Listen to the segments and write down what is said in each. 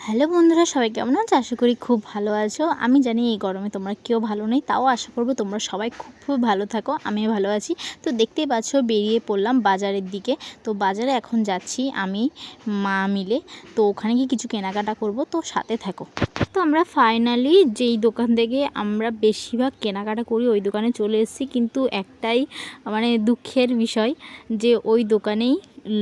Hello বন্ধুরা, সবাই কেমন আছো? আশা করি খুব ভালো আছো। আমি জানি এই গরমে তোমরা কেউ ভালো নেই, তাও আশা করব তোমরা সবাই খুব খুব ভালো থাকো, আমিও ভালো আছি। তো দেখতেই পাচ্ছ বেরিয়ে পড়লাম বাজারের দিকে। তো বাজারে এখন যাচ্ছি আমি, মা মিলে। তো ওখানে গিয়ে কিছু কেনাকাটা করব, তো সাথে থাকো। তো আমরা ফাইনালি যেই দোকান থেকে আমরা বেশিরভাগ কেনাকাটা করি, ওই দোকানে চলে এসেছি। কিন্তু একটাই মানে দুঃখের বিষয় যে ওই দোকানেই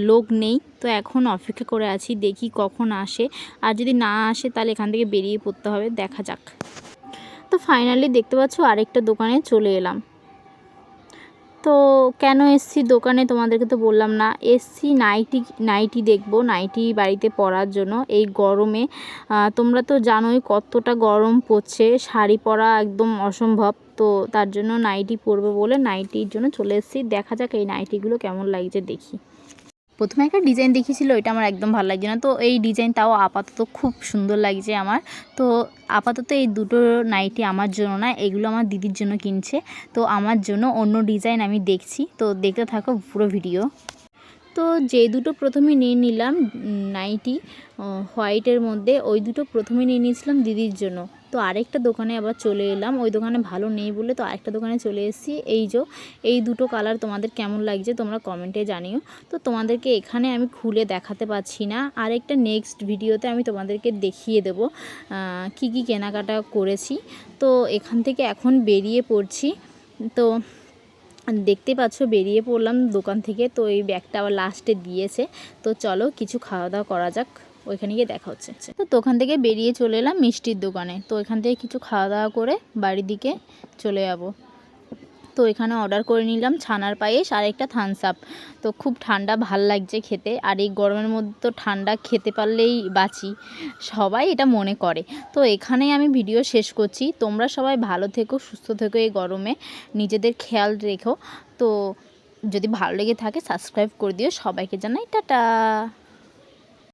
লোক নেই। তো এখন অপেক্ষা করে আছি, দেখি কখন আসে। আর যদি না আসে, তাহলে এখান থেকে বেরিয়ে পড়তে হবে। দেখা যাক। তো ফাইনালি দেখতে পাচ্ছ, আরেকটা দোকানে চলে এলাম। তো কেন এসছি দোকানে তোমাদেরকে তো বললাম না। এসছি নাইটি নাইটি দেখব, নাইটি বাড়িতে পরার জন্য। এই গরমে তোমরা তো জানোই কতটা গরম পড়ছে। শাড়ি পরা একদম অসম্ভব। তো তার জন্য নাইটি পরবো বলে নাইটির জন্য চলে এসেছি। দেখা যাক এই নাইটিগুলো কেমন লাগছে দেখি। প্রথমে একটা ডিজাইন দেখিয়েছিল, ওইটা আমার একদম ভালো লাগছে না। তো এই ডিজাইন তাও আপাতত খুব সুন্দর লাগছে আমার। তো আপাতত এই দুটো নাইটি আমার জন্য না, এগুলো আমার দিদির জন্য কিনছে। তো আমার জন্য অন্য ডিজাইন আমি দেখছি। তো দেখতে থাকো পুরো ভিডিও। তো যে দুটো প্রথমে নিয়ে নিলাম নাইটি হোয়াইটের মধ্যে, ওই দুটো প্রথমে নিয়ে নিয়েছিলাম দিদির জন্য। তো আরেকটা দোকানে আবার চলে এলাম। ওই দোকানে ভালো নেই বলে তো আরেকটা দোকানে চলে এসেছি। এই যে, এই দুটো কালার তোমাদের কেমন লাগছে তোমরা কমেন্টে জানিও। তো তোমাদেরকে এখানে আমি খুলে দেখাতে পাচ্ছি না। আরেকটা নেক্সট ভিডিওতে আমি তোমাদেরকে দেখিয়ে দেবো কি কি কেনাকাটা করেছি। তো এখান থেকে এখন বেরিয়ে পড়ছি। তো দেখতে পাচ্ছ বেরিয়ে পড়লাম দোকান থেকে। তো এই ব্যাগটা আবার লাস্টে দিয়েছে। তো চলো কিছু খাওয়া দাওয়া করা যাক। ওইখানে গিয়ে দেখা হচ্ছে। তো ওখান থেকে বেরিয়ে চলে এলাম মিষ্টির দোকানে। তো এখান থেকে কিছু খাওয়া দাওয়া করে বাড়ির দিকে চলে যাব। তো এখানে অর্ডার করে নিলাম ছানার পায়েস আর একটা থামস আপ তো খুব ঠান্ডা ভালো লাগছে খেতে আর এই গরমের মধ্যে তো ঠান্ডা খেতে পারলেই বাঁচি। সবাই এটা মনে করে। তো এখানেই আমি ভিডিও শেষ করছি। তোমরা সবাই ভালো থেকো, সুস্থ থেকো এই গরমে। নিজেদের খেয়াল রেখো। তো যদি ভালো লেগে থাকে সাবস্ক্রাইব করে দিও। সবাইকে জানাই টাটা।